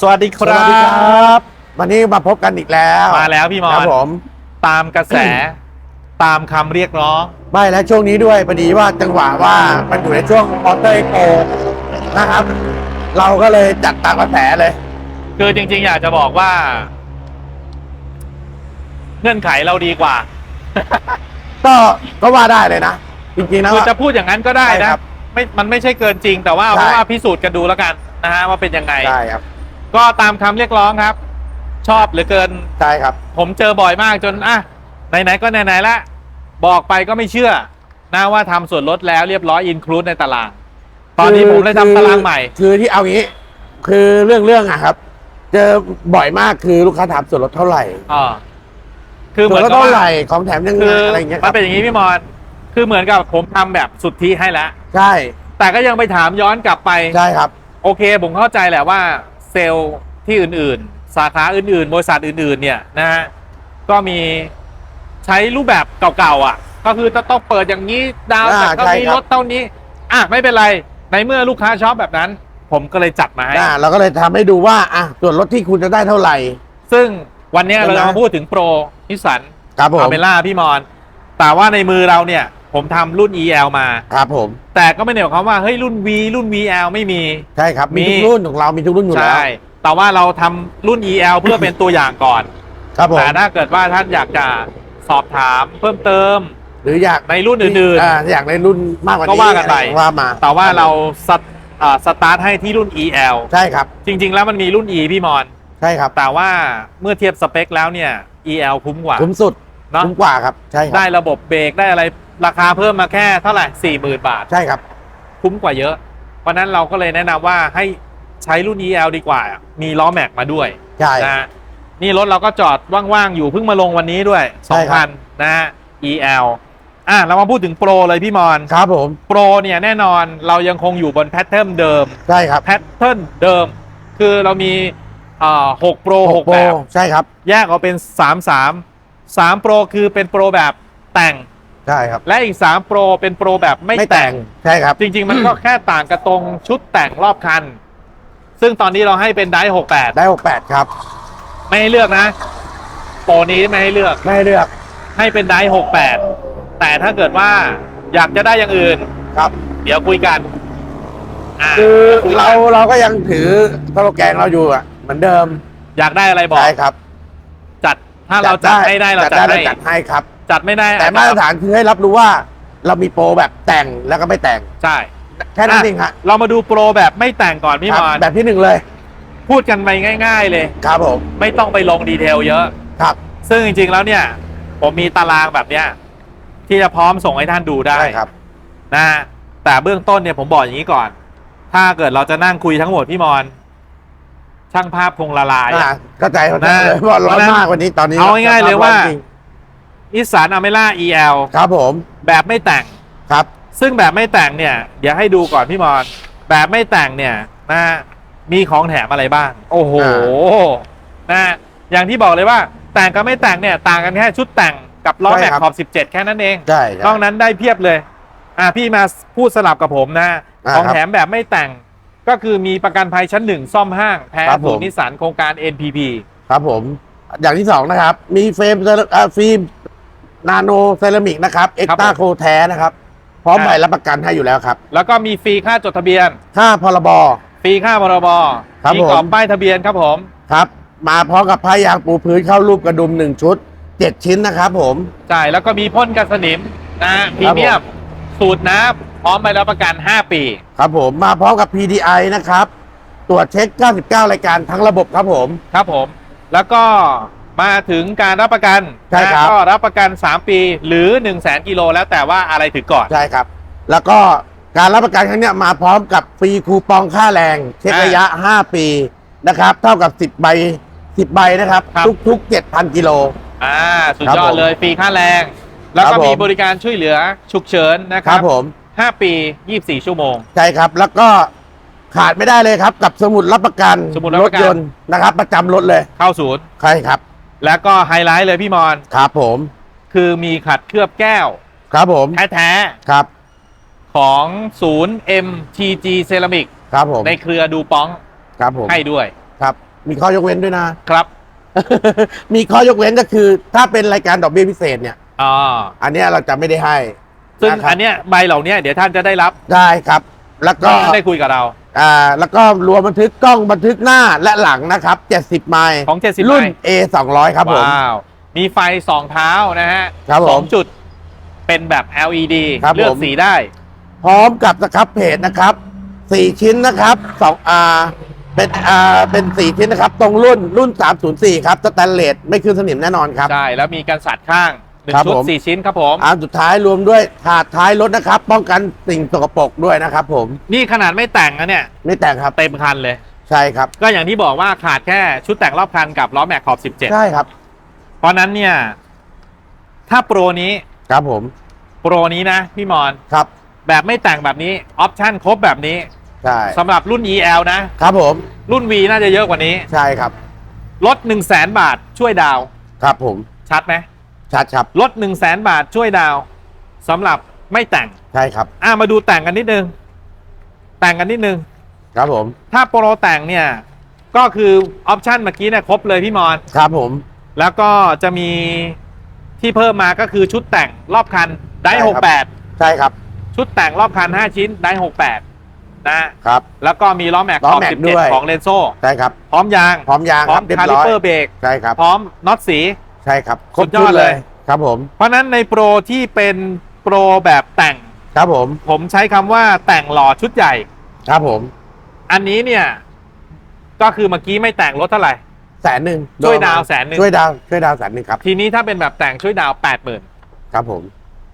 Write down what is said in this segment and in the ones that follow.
สวัสดีคสรัวัสดีครับบวันนี้มาพบกันอีกแล้วมาแล้วพี่มอครันบผมตามกระแส ตามคำเรียกร้อง ไม่แล้วช่วงนี้ด้วยพอดีว่าจังหวะว่ามันอยู่ในช่วงมอเตอร์โกนะครับ เราก็เลยจัดตามกระแสเลย คือจริง ๆ อยากจะบอกว่า เงื่อนไขเราดีกว่า ก็ก็ว่าได้เลยนะ จริงๆนะ คือจะพูดอย่างนั้นก็ได้ใช่นะ ครับไม่ มันไม่ใช่เกินจริง แต่ว่าใช่ เพราะว่าพิสูจน์กันดูแล้วกันนะฮะว่าเป็นยังไงใช่ครับ ก็ตามคำเรียกร้องครับ ชอบเหลือเกิน ใช่ครับ ผมเจอบ่อยมากจนอะไหนๆก็ไหนๆละบอกไปก็ไม่เชื่อนะว่าทำส่วนลดแล้วเรียบร้อยอินคลูดในตาราง ตอนนี้ผมเลยทำตารางใหม่ คือที่เอางี้ คือเรื่องเรื่องอะครับ เจอบ่อยมากคือลูกค้าถามส่วนลดเท่าไหร่อ่าคือเหส่มืวอนนลดกับเท่าว่าไหร่ของแถมยังไงคืออะไรอย่างเงี้ยคมัรันบเป็นอย่างนี้พี่มอน คือเหมือนกับผมทำแบบสุทธิให้แล้ว ใช่แต่ก็ยังไปถามย้อนกลับไป ใช่ครับ โอเคผมเข้าใจแหละว่า เซลล์ที่อื่นๆ สาขาอื่นๆ บริษัทอื่นๆ เนี่ยนะฮะก็มีใช้รูปแบบเก่าๆอะ ก็คือจะต้องเปิดอย่างนี้ดาวอ่าแต่ก็ใช่มีครับลดเท่านี้ อะไม่เป็นไร ในเมื่อลูกค้าชอบแบบนั้น ผมก็เลยจัดมาให้อ่าเราก็เลยทำให้ดูว่าอะส่วนลดที่คุณจะได้เท่าไหร่ ซึ่งวันเนี้ยเห็นเราไหมจะมาพูดถึงโปรนิสสันครับผมอาเมล่าพี่มอน แต่ว่าในมือเราเนี่ย ผมทำรุ่น EL มา ครับผม แต่ก็ไม่ได้หมายความว่าเฮ้ยรุ่น V รุ่น VL ไม่มี ใช่ครับมีมี ทุกรุ่นของเรามีทุกรุ่นอยู่แล้วใช่ แต่ว่าเราทำรุ่น EL เพื่อเป็นตัวอย่างก่อน ครับผมแต่ถ้าเกิดว่าท่านอยากจะสอบถามเพิ่มเติมหรืออยากในรุ่นอื่น อ่าอยากในรุ่นมากกว่าก็นี้ว่ากันไปอะไรว่ามาๆ แต่ว่าเราสตอ่าสตาร์ทให้ที่รุ่น EL ใช่ครับ จริง ๆ แล้วมันมีรุ่น E พี่มอน ใช่ครับแต่ว่าเมื่อเทียบสเปคแล้วเนี่ย EL คุ้มกว่าคุ้มสุดเนาะคุ้มกว่าครับใช่ครัได้ระบบเบรกได้อะไร ราคาเพิ่มมาแค่เท่าไหร่40,000บาท ใช่ครับ คุ้มกว่าเยอะ เพราะฉะนั้นเราก็เลยแนะนำว่าให้ใช้รุ่น EL ดีกว่า มีล้อแม็กมาด้วยใช่ นะฮะนี่รถเราก็จอดว่างๆ อยู่เพิ่งมาลงวันนี้ด้วยใช่ครับ 2,000นะฮะ EL อะเรามาพูดถึงโปรเลยพี่มอนครับผม โปรเนี่ยแน่นอนเรายังคงอยู่บนแพทเทิร์นเดิม ใช่ครับแพทเทิร์นเดิม คือเรามีเอ่อ6โปรหก6โปรแบบ ใช่ครับ แยกออกเป็น 3 3 3 โปรคือเป็นโปรแบบแต่ง ใช่ครับ และอีก 3 โปรเป็นโปรแบบไม่ไม่แต่แต่งง ใช่ครับ จริง ๆ มันก็แค่ต่างกับตรงชุดแต่งรอบคัน ซึ่งตอนนี้เราให้เป็นไดหกแปดได้หกแปดครับ ไม่ให้เลือกนะ โปรนี้ไม่ให้เลือกไม่ให้เลือกให้เป็นไดหกแปดแต่ถ้าเกิดว่าอยากจะได้อย่างอื่น ครับ เดี๋ยวคุยกันอ่าคือคุยกันเราเราก็ยังถือสโลแกนเราอยู่อะ เหมือนเดิมอยากได้อะไรบอก ใช่ครับจัดถ้าเราจัดให้ได้เราจัดได้ให้ จัดให้ครับ จัดไม่ได้แต่มาตรฐานคือให้รับรู้ว่าเรามีโปรแบบแต่งแล้วก็ไม่แต่งใช่แค่นั้นเองฮะเรามาดูโปรแบบไม่แต่งก่อนพี่ครัมบอนแบบที่หนึ่งเลย พูดกันไปง่าย ๆ เลยครับผมไม่ต้องไปลงดีเทลเยอะครับ ซึ่งจริงๆแล้วเนี่ย ผมมีตารางแบบเนี้ยที่จะพร้อมส่งให้ท่านดูได้ใช่ครับนะฮะแต่เบื้องต้นเนี่ยผมบอกอย่างนี้ก่อน ถ้าเกิดเราจะนั่งคุยทั้งหมดพี่มอน ช่างภาพคงละลายอ่าเข้าใจเข้าใจนะเลยว่าร้อนมากวันนี้ตอนนี้เอาง่ายๆเลยว่า จริงนิสสันอเมร่า EL ครับผม แบบไม่แต่งครับ ซึ่งแบบไม่แต่งเนี่ย เดี๋ยวให้ดูก่อนพี่มอน แบบไม่แต่งเนี่ยนะฮะมีของแถมอะไรบ้าง โอ้โหนะฮะอย่างที่บอกเลยว่าแต่งกับไม่แต่งเนี่ยต่างกันแค่ชุดแต่งกับล้อแม็กขอบ 17 แค่นั้นเองใช่ใช่นอกนั้นได้เพียบเลย อ่าพี่มาพูดสลับกับผมนะอ่าของครับแถมแบบไม่แต่งก็คือมีประกันภัยชั้นหนึ่งซ่อมห้างแพ้ครับผมศูนย์นิสสันโครงการ NPP ครับผม อย่างที่สองนะครับ มีเฟรมเซราอ่าฟิล์ม นาโนเซรามิกนะครับเอ็กครับตาผมโคแท้นะครับ พร้อมอ่าใบรับประกันให้อยู่แล้วครับ แล้วก็มีฟรีค่าจดทะเบียน ค่าพรบ ฟรีค่าพรบครับมีกรอบผมป้ายทะเบียนครับผมครับ มาพร้อมกับผ้ายางปูพื้นเข้ารูปกระดุมหนึ่งชุดเจ็ดชิ้นนะครับผมจ่ายแล้วก็มีพ่นกันสนิมนะฮะพรีเมียมสูตรน้ำพร้อมใบรับประกัน 5 ปี ครับผมมาพร้อมกับ PDI นะครับ ตรวจเช็ค 99 รายการทั้งระบบครับผม ครับผม แล้วก็ มาถึงการรับประกันใช่ครับ นะก็รับประกัน 3 ปีหรือ 1 0 0 0 0แกิโลแล้วแต่ว่าอะไรถึงก่อน ใช่ครับ แล้วก็การรับประกันครั้งเนี้ยมาพร้อมกับฟรีคูปองค่าแรง เช็คอ่าระยะ 5 ปีนะครับ เท่ากับ 10 ใบ 10 ใบนะครับ ครับ ทุกๆ 7,000 กิโล อ่าสุดครับยอดผมเลยฟรีค่าแรง แล้วครัก็บผม มีบริการช่วยเหลือฉุกเฉินนะคครัรับบผม 5ปี 24 ชั่วโมง ใช่ครับ แล้วก็ขาดไม่ได้เลยครับ กับสมุดรับประกันสมุดรับรปถระกัน ยนต์นะครับ ประจำรถเลย เข้าศูนย์ ใช่ครับ แล้วก็ไฮไลท์เลยพี่มอน ครับผมคือมีขัดเคลือบแก้ว ครับผมแท้ครับๆ ของศูนย์ MTG Ceramic ครับผมในเครือดูป้องครับผมให้ด้วยครับ มีข้อยกเว้นด้วยนะ ครับมีข้อยกเว้นก็คือ ถ้าเป็นรายการดอกเบี้ยพิเศษเนี่ย อ๋ออันเนี้ยเราจะไม่ได้ให้ซึ่งะครับอันเนี้ยใบเหล่าเนี้ยเดี๋ยวท่านจะได้รับได้ครับ แล้วก็ได้คุยกับเรา อ่าแล้วก็รวมบันทึกกล้องบันทึกหน้าและหลังนะครับ 70 ไมล์ของ 70รุ่น ไมล์ A 200ครับผม ว้าว มีไฟสองเท้านะฮะครับผมสองจุดเป็นแบบ LED ครับเลือผกม สีได้ พร้อมกับสครับเพจนะครับสี่ชิ้นนะครับสองอ่าเป็นอ่าเป็นสี่ชิ้นนะครับ ตรงรุ่นรุ่น 304 ครับสแตนเลสไม่คืนสนิมแน่นอนครับ ใช่ แล้วมีกันสัดข้าง หนึ่งครับชุดผม สี่ชิ้นครับผม อันสุดท้ายรวมด้วยถาดท้ายรถนะครับ ป้องกันสิ่งสกปรกด้วยนะครับ ผมนี่ขนาดไม่แต่งนะเนี่ยไม่แต่งครับเต็มคันเลย ใช่ครับ ก็อย่างที่บอกว่าขาดแค่ชุดแต่งรอบคันกับล้อแม็กขอบ 17 ใช่ครับ เพราะนั้นเนี่ย ถ้าโปรนี้ครับผมโปรนี้นะพี่มอนครับ แบบไม่แต่งแบบนี้ออปชั่นครบแบบนี้ใช่สำหรับรุ่น EL นะ ครับผมรุ่น V น่าจะเยอะกว่านี้ ใช่ครับลด 1 0 0 0 0แบาทช่วยดาวน์ครับผมชัดไหม ชัดครับ ลด1 0 0 0 0แบาทช่วยดาวน์สำหรับไม่แต่ง ใช่ครับ อะมาดูแต่งกันนิดนึง แต่งกันนิดนึง ครับผม ถ้าโปรแต่งเนี่ย ก็คือออปชันเมื่อกี้เนี่ยครบเลยพี่มอน ครับผม แล้วก็จะมีที่เพิ่มมาก็คือชุดแต่งรอบคันได้ใช่ครับ68ใช่ครับ ชุดแต่งรอบคัน5ชิ้นได้68นะครับ แล้วก็มีล้อแม็กล้ขออบแม็กด้วย17ของเลนโซ ใช่ครับ พร้อมยาง พร้อมยางพร้คอรัมบเรียบคาลิร้อยเปอร์เบรก ใช่ครับ พร้อมน็อตสี ใช่ครับครสุบดยอดชุดเลเลยยครับผม เพราะฉะนั้นในโปรที่เป็นโปรแบบแต่ง ครับผม ผมใช้คำว่าแต่งหล่อชุดใหญ่ ครับผม อันนี้เนี่ย ก็คือเมื่อกี้ไม่แต่งรถเท่าไหร่ แสนหนึ่งช่วยดาวแสนหนึ่งช่วยดาวช่วยดาวแสนหนึ่งครับ ทีนี้ถ้าเป็นแบบแต่งช่วยดาวแปดหมื่นครับผม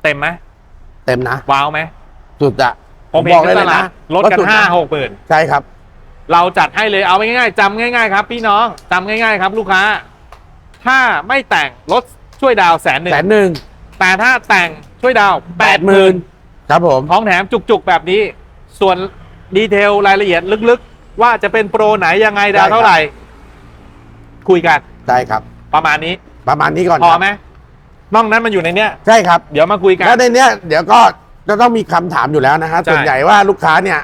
เต็มไหมเต็มนะ ว้าวไหมสุดอะ ผมเห็นกันตลาดลดกันว่สุห้านะหกหมื่นใช่ครับ เราจัดให้เลยเอาง่ายๆจำง่าย ๆ ครับ พี่น้องจำง่าย ๆ ครับ ลูกค้า ถ้าไม่แต่งรถช่วยดาวแสนหนึ่งแสนหนึ่งแต่ถ้าแต่งช่วยดาวแปแปดดหหมื่มื่นนครับผม ของแถมจุกๆแบบนี้ ส่วนดีเทลรายละเอียดลึกๆ ว่าจะเป็นโปรไหนยังไงดาวเท่าไหร่ คุยกันใช่ครับ ประมาณนี้ ประมาณนี้ก่อนพอครับไหมนอกนั้นมันอยู่ในเนี้ยใช่ครับ เดี๋ยวมาคุยกันแล้วในเนี้ยเดี๋ยวก็จะต้องมีคำถามอยู่แล้วนะฮะใช่ส่วนใหญ่ว่าลูกค้าเนี่ย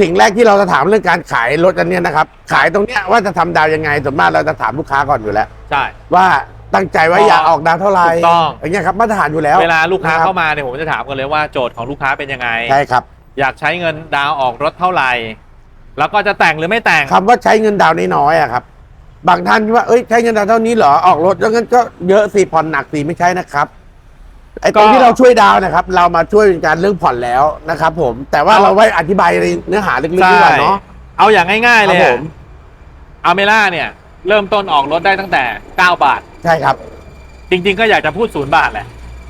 สิ่งแรกที่เราจะถามเรื่องการขายรถอันเนี้ยนะครับ ขายตรงเนี้ยว่าจะทำดาวยังไงส่วนมากเราจะถามลูกค้าก่อนอยู่แล้ว ใช่ ว่าตั้งใจว่าอ๋ออยอากออกดาวเท่าไหร่ถูกต้อง อย่างเงี้ยครับมาตรฐานอยู่แล้วเวลาลูกค้านะครับเข้ามาเนี่ยผมจะถามกันเลยว่าโจทย์ของลูกค้าเป็นยังไง ใช่ครับอยากใช้เงินดาวน์ออกรถเท่าไหร่ แล้วก็จะแต่งหรือไม่แต่ง คำว่าใช้เงินดาวน์น้อยๆอะครับ บางท่านคิดว่าเอ้ยใช้เงินดาวน์เท่านี้เหรอออกรถแล้วงั้นก็เยอะสิผ่อนหนักสิไม่ใช่นะครับ ไอ้ตรงก็ที่เราช่วยดาวน์นะครับ เรามาช่วยเป็นการเรื่องผ่อนแล้วนะครับผมแต่ว่าเอาเราไว้อธิบายในเนื้อหาลึกๆใช่ดีกว่าเนาะเอาอย่างง่ายๆคเลรับยผอะมอเมล่าเนี่ย เริ่มต้นออกรถได้ตั้งแต่ 9 บาท ใช่ครับ จริง ๆ ก็อยากจะพูดศูนย์บาทแหละ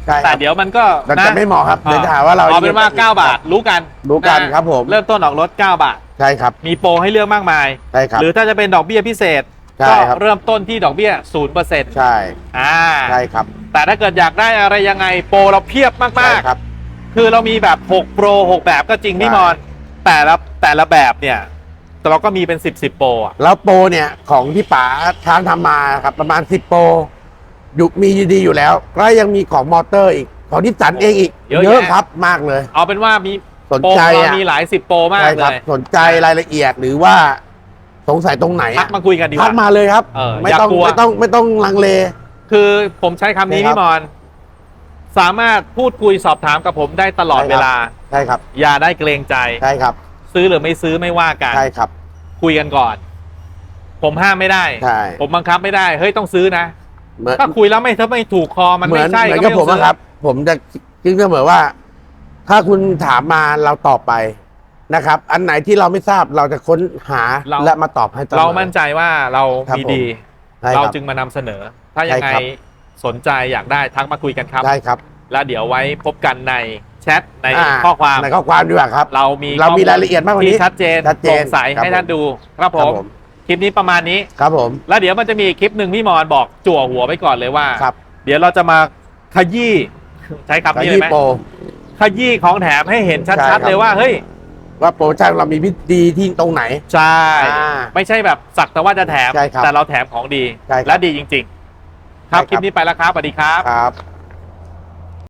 ใช่คแต่รับเดี๋ยวมันก็เรานะจะไม่เหมาะครับเดี๋ยวจะหาว่าเราเอาเป็นว่า 9 บาทรู้กันรู้กันะครับผมเริ่มต้นออกรถ 9 บาท ใช่ครับ มีโปรให้เลือกมากมายใช่ครับหรือถ้าจะเป็นดอกเบี้ยพิเศษใช่ ก็ครับเริ่มต้นที่ดอกเบี้ย0%ใช่อ่าใช่ครับ แต่ถ้าเกิดอยากได้อะไรยังไงโปรเราเพียบใช่มากครับๆคือเรามีแบบ6โปร6แบบก็จริงพี่ใช่มอนแต่ละแต่ละแบบเนี่ยแต่เราก็มีเป็น 10 10โปรอะแล้วโปรเนี่ยของที่ป๋าช้างทำมาครับประมาณ 10 โปรอยู่มีดีๆอยู่แล้วก็ยังมีของมอเตอร์อีกของนิสสันเองอีกเยอะเยอะแยะครับมากเลย เอาเป็นว่ามีสนโปรใจเราอะมีหลายสิบโปรมากใช่เลครับยสนใจรายละเอียดหรือว่า สงสัยตรงไหนทักมาคุยกันดีกทักว่า มาเลยครับ เออไม่อย่าต้องกลัว ไม่ต้องไม่ต้องลังเล คือผมใช้คำนี้ใช่ครับพี่มอน สามารถพูดคุยสอบถามกับผมได้ตลอดใช่เวครับลา ใช่ครับ อย่าได้เกรงใจ ใช่ครับ ซื้อหรือไม่ซื้อไม่ว่ากัน ใช่ครับ คุยกันก่อน ผมห้ามไม่ได้ ใช่ ผมบังคับไม่ได้ เฮ้ยต้องซื้อนะ เหมือนถ้าคุยแล้วไม่ถ้าไม่ถูกคอมันเหมืไม่อนใช่เหมือนก็กับไม่ผต้อมงซื้อนะครับ ผมจะคิดเสมอว่า ถ้าคุณถามมาเราตอบไป นะครับ อันไหนที่เราไม่ทราบเราจะค้นหาเรา และมาตอบให้ตลอด เรามั่นใจว่าเราครับมีผม ดี ใช่เราครับจึงมานำเสนอ ถ้ายังไงใช่ครับ สนใจอยากได้ทักมาคุยกันครับ ได้ครับแล้วเดี๋ยวไว้พบกันในแชทในอ่าข้อความในข้อความดีกว่าครับ เรามีเรามีข้อลรายละเอียดมากกว่านี้ที่ชัดเจนชัดเจนโปร่งใสครับให้ท่านผม ดู ครับผครับมผมคลิปนี้ประมาณนี้ ครับผมแล้วเดี๋ยวมันจะมีอีกคลิปหนึ่งพี่มอนบอกจั่วหัวไว้ก่อนเลยว่า ครับเดี๋ยวเราจะมาขยี้ ใช้คำกับนี้เลยยี่ไหมโปร ขยี้ของแถมให้เห็นใช่ครัชัดบๆเลยว่าเฮ้ย ว่าโปรโมชั่นเรามีวิธีดีที่ตรงไหน ใช่ อ่าไม่ใช่แบบสักแต่ว่าจะแถม ใช่ครับแต่เราแถมของดี ใช่ครับและดีจริง ๆ ครับใช่ครับคลิปนี้ไปแล้วครับสวัสดีครับ ครับ